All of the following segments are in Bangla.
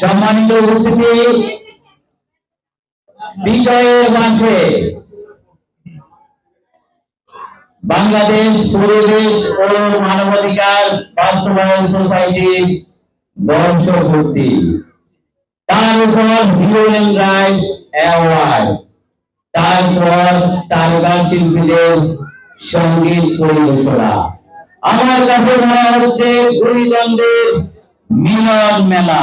সম্মানিত উপস্থিতি। বিজয়ের মাসে বাংলাদেশ পরিবেশ ও মানবাধিকার বাস্তবায়ন সোসাইটির বর্ষপূর্তি তার উপর হিউম্যান রাইটস অ্যাওয়ার্ড। তারপর তারকা শিল্পীদের সংগীত পরিবেশনা। আমার কাছে মনে হচ্ছে গুরুজনদের মিলন মেলা।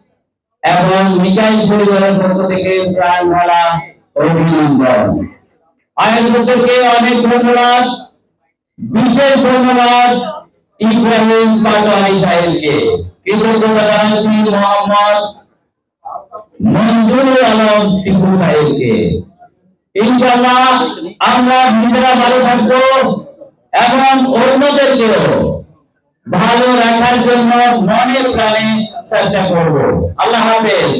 এবং মিকাইল পরিবারের পক্ষ থেকে প্রাণ ভরা অভিনন্দন। আয়োজকদেরকে অনেক ধন্যবাদ। বিশেষ ধন্যবাদ ইব্রাহিম পাটোয়ারি সাহেবকে। কৃতজ্ঞতা জানাচ্ছি মোহাম্মদ মঞ্জুর আলম টিপু সাহেবকে। আমরা নিজেরা ভালো থাকব এবং অন্যদেরকেও ভালো রাখার জন্য মনে প্রাণে চেষ্টা করব। আল্লাহ হাফেজ।